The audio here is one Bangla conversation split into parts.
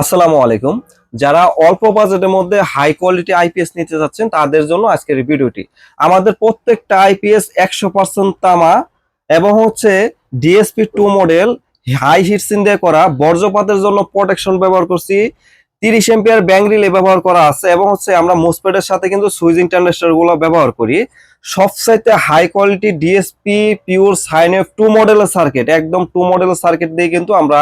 আসসালামু আলাইকুম। যারা অল্প বাজেটের মধ্যে হাই কোয়ালিটি আইপিএস নিতে যাচ্ছেন, তাদের জন্য আজকের ভিডিওটি। আমাদের প্রত্যেকটা আইপিএস একশো পার্সেন্ট তামা এবং হচ্ছে DSP two model high heatsink দিয়ে করা বর্জ্যপাতের জন্য প্রোটেকশন ব্যবহার করছি। তিরিশ এম্পিয়ার ব্যাং রিলে ব্যবহার করা আছে এবং হচ্ছে আমরা মোসপেডের সাথে কিন্তু সুইজিং ট্রানজিস্টারগুলো ব্যবহার করি। সবচাইতে high quality DSP pure sine F two মডেলের সার্কিট, একদম টু মডেলের সার্কিট দিয়ে কিন্তু আমরা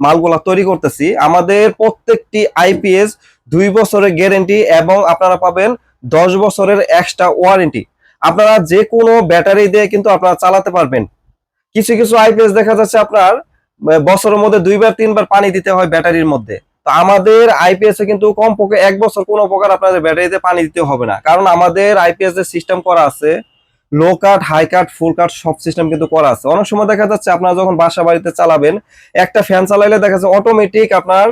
মালগুলা তৈরি করতেছি। আমাদের প্রত্যেকটি আইপিএস দুই বছরের গ্যারেন্টি এবং আপনারা পাবেন দশ বছরের এক্সট্রা ওয়ারেন্টি। আপনারা যে কোনো ব্যাটারি দিয়ে কিন্তু আপনারা চালাতে পারবেন। কিছু কিছু আইপিএস দেখা যাচ্ছে আপনার বছরের মধ্যে দুইবার, তিনবার পানি দিতে হয় ব্যাটারির মধ্যে। তো আমাদের আইপিএস এ কিন্তু কম পক্ষে এক বছর কোনো প্রকার আপনাদের ব্যাটারিতে পানি দিতে হবে না। কারণ আমাদের আইপিএস এর সিস্টেম করা আছে লো কাট হাই কাট ফুল কাট সব সিস্টেম কিন্তু করা আছে। অনেক সময় দেখা যাচ্ছে আপনারা যখন বাসা বাড়িতে চালাবেন, একটা ফ্যান চালাইলে দেখা যাচ্ছে অটোমেটিক আপনার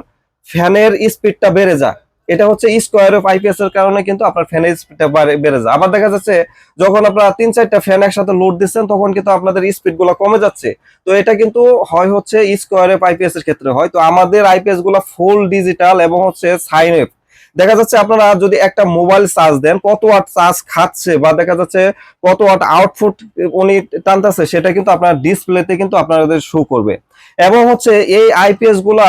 ফ্যানের স্পিডটা বেড়ে যায়। এটা হচ্ছে স্কোয়ার অফ আইপিএস এর কারণে কিন্তু আপনার ফ্যানের স্পিডটা বেড়ে যায়। আবার দেখা যাচ্ছে, যখন আপনারা তিন চারটা ফ্যান একসাথে লোড দিচ্ছেন, তখন কিন্তু আপনাদের স্পিডগুলো কমে যাচ্ছে। তো এটা কিন্তু হয় হচ্ছে স্কোয়ার অফ আইপিএস এর ক্ষেত্রে হয়। তো আমাদের আইপিএসগুলো ফুল ডিজিটাল এবং হচ্ছে সাইন এফ দেখা যাচ্ছে আপনারা যদি একটা মোবাইল চার্জ দেন, কত ওয়াট চার্জ খাচ্ছে বা দেখা যাচ্ছে কত ওয়াট আউটপুট উনি টানতেছে, সেটা কিন্তু আপনার ডিসপ্লেতে কিন্তু আপনাদের শো করবে। এবং হচ্ছে এই আইপিএসগুলা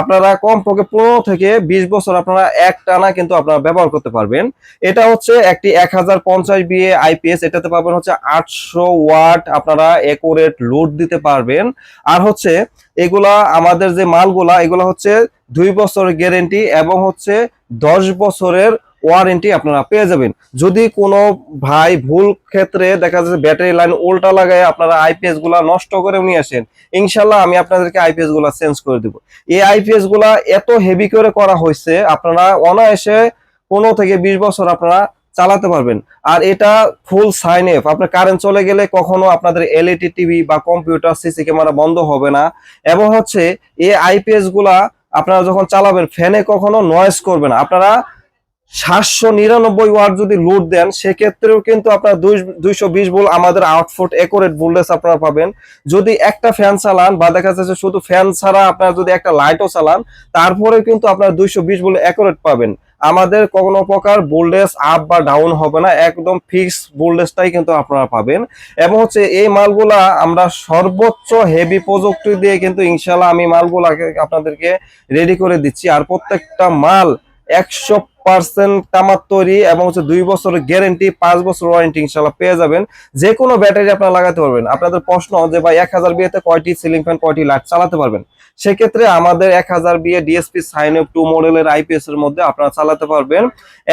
আপনারা কমপক্ষে পনেরো থেকে বিশ বছর আপনারা এক টানা কিন্তু আপনারা ব্যবহার করতে পারবেন। এটা হচ্ছে একটি এক হাজার পঞ্চাশ বিএ আইপিএস এটাতে পাবেন হচ্ছে আটশো ওয়াট আপনারা একুরেট লোড দিতে পারবেন। আর হচ্ছে এগুলা আমাদের যে মালগুলা, এগুলা হচ্ছে দুই বছরের গ্যারেন্টি এবং হচ্ছে দশ বছরের ওয়ারেন্টি আপনারা পেয়ে যাবেন। যদি কোনো ভাই ভুল ক্ষেত্রে দেখা যাচ্ছে ব্যাটারি লাইন উল্টা লাগায় আপনারা আইপিএসগুলা নষ্ট করে নিয়ে আসেন, ইনশাল্লাহ আমি আপনাদেরকে আইপিএসগুলা চেঞ্জ করে দিব। এই আইপিএসগুলা এত হেভি করে করা হয়েছে, আপনারা অনায়াসে পনেরো থেকে বিশ বছর আপনারা চালাতে পারবেন। আর এটা ফুল সাইন এফ আপনার কারেন্ট চলে গেলে কখনো আপনাদের এলইডি টিভি বা কম্পিউটার সিসি ক্যামেরা বন্ধ হবে না। এবং হচ্ছে এই আইপিএসগুলা আপনারা যখন চালাবেন ফ্যানে কখনো নয়েজ করবে না। আপনারা সাতশো নিরানব্বই ওয়াট যদি লোড দেন, সেক্ষেত্রেও কিন্তু আপনার দুইশো বিশ ভোল্ট আমাদের আউটফুট একুরেট ভোল্টেজ আপনারা পাবেন। যদি একটা ফ্যান চালান বা দেখা যাচ্ছে শুধু ফ্যান ছাড়া আপনার যদি একটা লাইটও চালান তারপরে কিন্তু আপনার দুইশো বিশ ভোল্ট একুরেট পাবেন। আমাদের কোনো প্রকার ভোল্টেজ আপ বা ডাউন হবে না, একদম ফিক্স ভোল্টেজটাই কিন্তু আপনারা পাবেন। এবং হচ্ছে এই মালগুলা আমরা সর্বোচ্চ হেভি প্রযুক্তি দিয়ে কিন্তু ইনশাল্লাহ আমি মালগুলাকে আপনাদেরকে রেডি করে দিচ্ছি। আর প্রত্যেকটা মাল একশো পার্সেন্ট তামার তৈরি এবং হচ্ছে দুই বছরের গ্যারেন্টি পাঁচ বছর ওয়ারেন্টি ইনশাল্লাহ পেয়ে যাবেন। যে কোনো ব্যাটারি আপনারা লাগাতে পারবেন। আপনাদের প্রশ্ন যে ভাই এক হাজার বিয়েতে কয়টি সিলিং ফ্যান কয়টি লাইট চালাতে পারবেন? সেক্ষেত্রে আমাদের এক হাজার বিয়ে ডিএসপি সাইন এফ টু মডেলের আইপিএস এর মধ্যে আপনারা চালাতে পারবেন।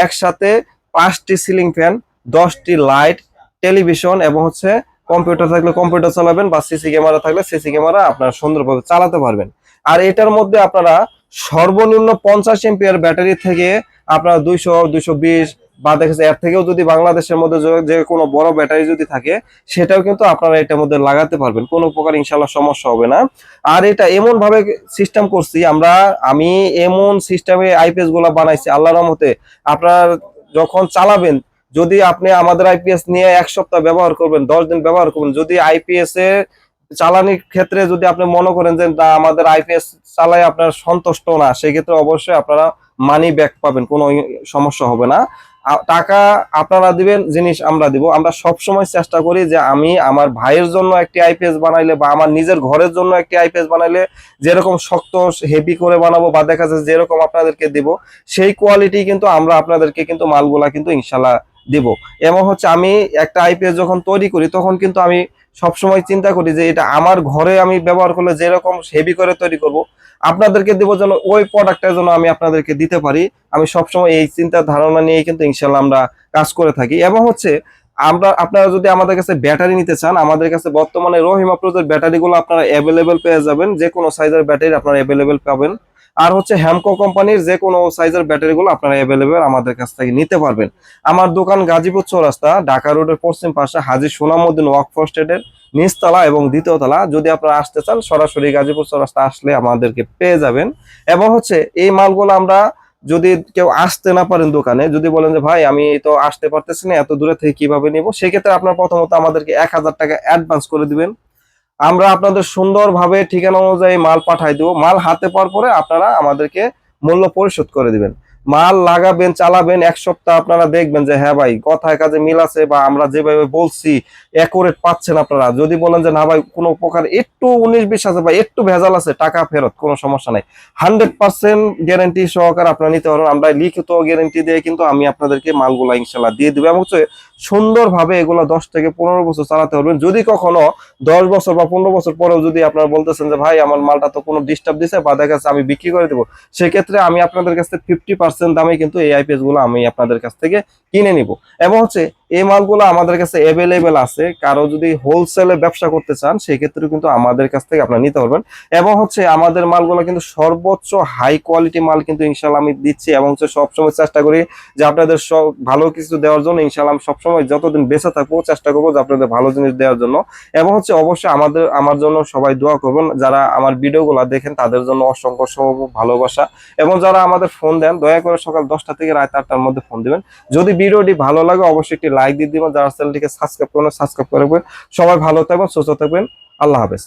একসাথে পাঁচটি সিলিং ফ্যান দশটি লাইট টেলিভিশন এবং হচ্ছে কম্পিউটার থাকলে কম্পিউটার চালাবেন বা সিসি ক্যামেরা থাকলে সিসি ক্যামেরা আপনারা সুন্দরভাবে চালাতে পারবেন। আর এটার মধ্যে আপনারা সর্বনিম্ন পঞ্চাশ এম্পিয়ার ব্যাটারি থেকে আপনার দুইশো দুইশো বিশ বা দেখেছে এর থেকেও যদি বাংলাদেশের মধ্যে যে- কোনো বড় ব্যাটারি যদি থাকে, সেটাও কিন্তু আপনারা এটার মধ্যে লাগাতে পারবেন। কোনো প্রকার ইনশাল্লাহ সমস্যা হবে না। আর এটা এমন ভাবে সিস্টেম করছি, আমরা, আমি এমন সিস্টেমে আইপিএসগুলা বানাইছি আল্লাহ রহমতে আপনার যখন চালাবেন, যদি আপনি আমাদের আইপিএস নিয়ে এক সপ্তাহ ব্যবহার করবেন, দশ দিন ব্যবহার করবেন, যদি আইপিএস এর চালানির ক্ষেত্রে যদি আপনি মনে করেন যে, না, আমাদের আইপিএস চালায় আপনার সন্তুষ্ট না, সেক্ষেত্রে অবশ্যই আপনারা মানি ব্যাক পাবেন, কোনো সমস্যা হবে না। টাকা আপনারা দিবেন, জিনিস আমরা দিব। আমরা সব সময় চেষ্টা করি যে, আমি আমার ভাইয়ের জন্য একটি আইপিএস বানাইলে বা আমার নিজের ঘরের জন্য একটি আইপিএস বানাইলে যেরকম শক্ত হেভি করে বানাবো বা দেখা যাচ্ছে যেরকম আপনাদেরকে দিব, সেই কোয়ালিটি কিন্তু আমরা আপনাদেরকে কিন্তু মালগুলা কিন্তু ইনশাল্লাহ দিব। এবং হচ্ছে আমি একটা আইপিএস যখন তৈরি করি, তখন কিন্তু আমি সবসময় চিন্তা করি যে এটা আমার ঘরে আমি ব্যবহার করলে যেরকম হেভি করে তৈরি করব, আপনাদেরকে দেবো যেন ওই প্রোডাক্টটা যেন আমি আপনাদেরকে দিতে পারি। আমি সবসময় এই চিন্তা ধারণা নিয়ে কিন্তু ইনশাল্লাহ আমরা কাজ করে থাকি। এবং হচ্ছে আমরা, আপনারা যদি আমাদের কাছে ব্যাটারি নিতে চান, আমাদের কাছে বর্তমানে রহিমা প্রোজের ব্যাটারিগুলো আপনারা অ্যাভেলেবেল পেয়ে যাবেন, যে কোনো সাইজের ব্যাটারি আপনারা অ্যাভেলেবেল পাবেন। আর হচ্ছে হ্যামকো কোম্পানির যে কোনো সাইজের ব্যাটারিগুলো আপনারা অ্যাভেলেবেল আমাদের কাছ থেকে নিতে পারবেন। আমার দোকান গাজীপুর চৌরাস্তা, ঢাকা রোডের পশ্চিম পাশে হাজি সোনামুদ্দিন ওয়াকফ স্টেটের নিচতলা এবং দ্বিতীয়তলা যদি আপনারা আসতে চান, সরাসরি গাজীপুর চৌরাস্তা আসলে আমাদেরকে পেয়ে যাবেন। এবং হচ্ছে এই মালগুলো আমরা যদি কেউ আসতে না পারেন দোকানে, যদি বলেন যে, ভাই, আমি তো আসতে পারতেছি না, এত দূরে থেকে কীভাবে নিব? সেক্ষেত্রে আপনার প্রথমত আমাদেরকে এক হাজার টাকা অ্যাডভান্স করে দিবেন। আমরা আপনাদের সুন্দরভাবে ঠিকানা অনুযায়ী মাল পাঠাই দেবো। মাল হাতে পাওয়ার পরে আপনারা আমাদেরকে মূল্য পরিশোধ করে দিবেন। মাল লাগাবেন, চালাবেন, এক সপ্তাহ আপনারা দেখবেন যে হ্যাঁ ভাই, কথায় কাজে মিল আছে বা আমরা যেভাবে বলছি অ্যাকোরেট পাচ্ছেন আপনারা। যদি বলেন যে, না ভাই, কোনো প্রকার একটু উনিশ বিশ আছে বা একটু ভেজাল আছে, টাকা ফেরত, কোনো সমস্যা নাই। হান্ড্রেড পার্সেন্ট গ্যারেন্টি সহকারে আপনারা নিতে পারবেন। আমরা লিখিত গ্যারেন্টি দিয়ে কিন্তু আমি আপনাদেরকে মালগুলা ইনশাল্লাহ দিয়ে দেবো। এবং সুন্দরভাবে এগুলো দশ থেকে পনেরো বছর চালাতে পারবেন। যদি কখনো দশ বছর বা পনেরো বছর পরেও যদি আপনারা বলতেছেন যে, ভাই, আমার মালটা তো কোনো ডিস্টার্ব দিছে বা দেখা যাচ্ছে আমি বিক্রি করে দেবো, সেক্ষেত্রে আমি আপনাদের কাছ থেকে ফিফটি পার্সেন্ট দামে কিন্তু এই আইপিএসগুলো আমি আপনাদের কাছ থেকে কিনে নিব। এবং হচ্ছে এই মালগুলো আমাদের কাছে অ্যাভেলেবেল আছে। কারও যদি হোলসেলে ব্যবসা করতে চান সেক্ষেত্রে কিন্তু আমাদের কাছ থেকে আপনারা নিতে পারবেন। এবং হচ্ছে আমাদের মালগুলো কিন্তু সর্বোচ্চ হাই কোয়ালিটি মাল কিন্তু ইনশাল্লাহ আমি দিচ্ছি এবং হচ্ছে সবসময় চেষ্টা করি যে আপনাদের সব ভালো কিছু দেওয়ার জন্য ইনশাল্লাহ আমি সবসময় যতদিন বেঁচে থাকব চেষ্টা করব যে আপনাদের ভালো জিনিস দেওয়ার জন্য। এবং হচ্ছে অবশ্যই আমাদের, আমার জন্য সবাই দোয়া করবেন, যারা আমার ভিডিওগুলো দেখেন তাদের জন্য অসংখ্য অসংখ্য ভালোবাসা। এবং যারা আমাদের ফোন দেন, দয়া করে সকাল দশটা থেকে রাত আটটার মধ্যে ফোন দিবেন। যদি ভিডিওটি ভালো লাগে, অবশ্যই একটি লাইক দিয়ে দিবেন, যারা চ্যানেলটিকে সাবস্ক্রাইব করবেন সাবস্ক্রাইব করে রাখবেন। সবাই ভালো থাকবেন, সুস্থ থাকবেন আল্লাহ হাফেজ